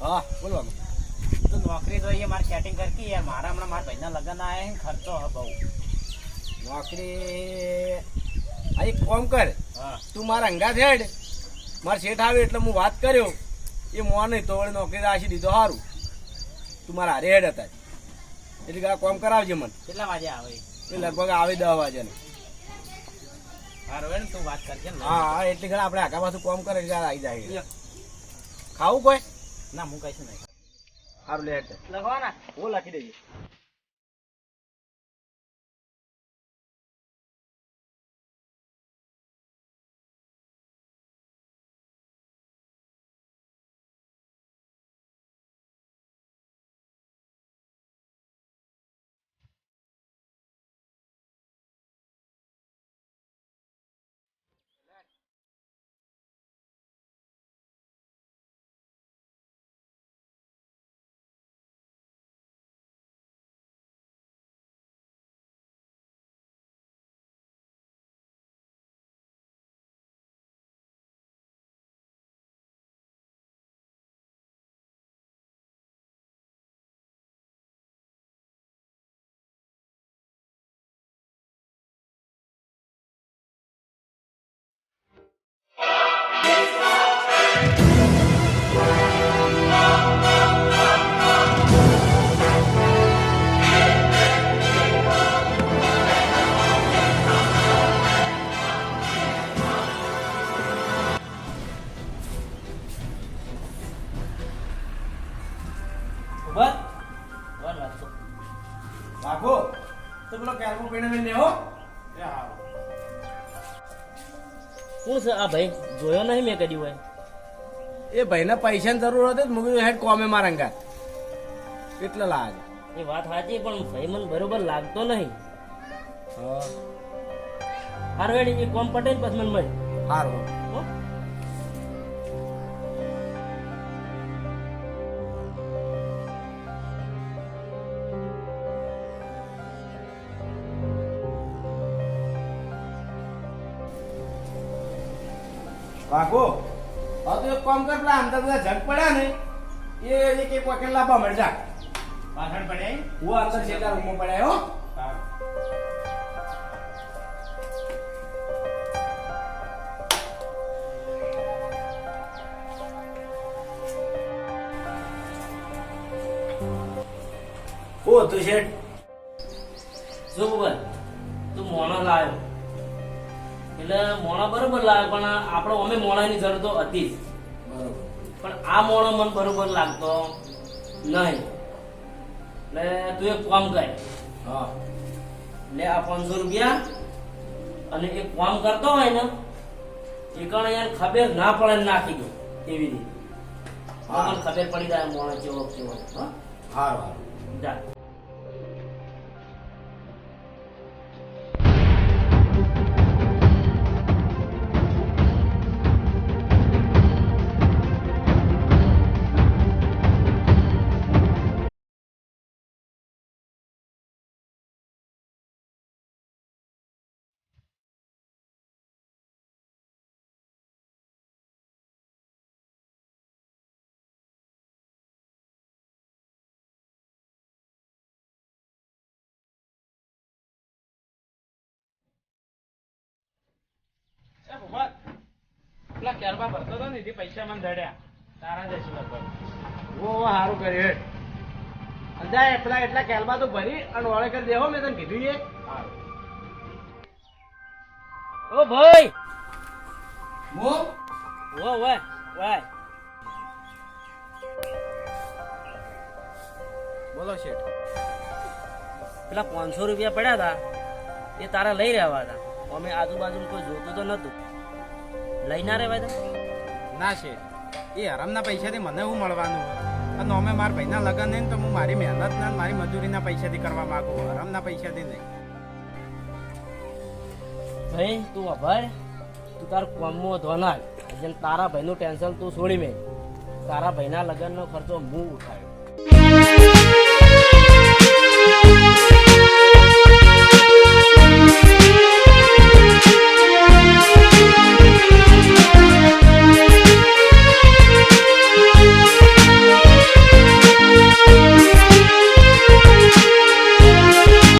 હા બોલો તું નોકરી જોઈએ મારે સેટિંગ કરતી યાર મારા હમણાં મારા ભાઈના લગ્ન આયા ખર્ચો હ બહુ. નોકરી આ એક કોમ કર. હા. તું મારા અંગા હેડ. મારે શેઠ આવે એટલે હું વાત કર્યો. એ મોં નહીં તો વળી નોકરી રાશી દીધો સારું તું મારા હારે હેડ હતા એટલે કોમ કરાવજે મને. કેટલા વાગે આવે? એ લગભગ આવે દસ વાગ્યાને હારું હેડ ને તું વાત કરજે ને હા એટલે ઘણા આપણે આગા પાછું કોમ કરે એટલે આવી જાય ખાવું કોઈ? ના હું કહીશું નહીં. સારું લે લખવાના? હું લખી દેજે ઊભા. ઉભર રાખજો રાખો. તો પેલો કેલ્પો પીણે મેં લેવો. એ હારો. શું છે આ ભાઈ? જોયો નહીં મેં કદી હોય. એ ભાઈને પૈસાની જરૂર હતી મૂકી હેડ કોમે મારંગા એટલે કેટલા લાગે. એ વાત સાચી પણ ભાઈ મને બરોબર લાગતો નહીં. હા. હારવેડી એ કોમ પટેલ પછી મને મળે. સારું રાખો હા તો એક કામ કર પેલા અંદર બધા જગ પડ્યા ને એ એક એક વખત લાવવા મળજા પાછળ પડે હું અંદર છેલ્લા રૂમમાં પડ્યા હો. ઓ તું શેઠ. જો તું મોણા લાવ્યો એટલે મોણા બરોબર લાગે પણ આપણો અમે મોણાની જરૂર તો હતી જ. બરોબર. પણ આ મોણો મને બરોબર લાગતો નહીં. એટલે તું એક કામ કર. હા. લે આ પાંચસો રૂપિયા અને એક કામ કરતો હોય ને એ કણ યાર ખબર ના પડે નાખી દો એવી રીતે. ખબર પડી જાય મોણો કેવો કેવો હા હા. જા. ભગવાન પેલા કેરબા ભરતો હતો ને તે પૈસા મને દડ્યા તારા જ હશે લગભગ. ઓ સારું કર્યું હેઠ અંદાય એટલા એટલા કેલબા તો ભરી અને ઓળે કરી દેવો મેં તને કીધું એ. ઓ ભાઈ. મો. ઓ વાય વાય બોલો શેઠ. પેલા પાંચસો રૂપિયા પડ્યા હતા એ તારા લઈ રહ્યા હતા અમે આજુબાજુ કોઈ જોતું તો નતું. લઈ ના રહેવાય ના છે. એ હરામના પૈસાથી મને શું મળવાનું? અને અમે મારા ભાઈના લગ્ન નહીં તો હું મારી મહેનત ને મારી મજૂરીના પૈસાથી કરવા માંગુ? હરામના પૈસાથી નહીં. ભાઈ તું અભય તું તાર કોમમાં ધોનાર જેમ તારા ભાઈનું ટેન્શન તું છોડી મેં તારા ભાઈના લગ્નનો ખર્ચો હું ઉઠાવ્યો.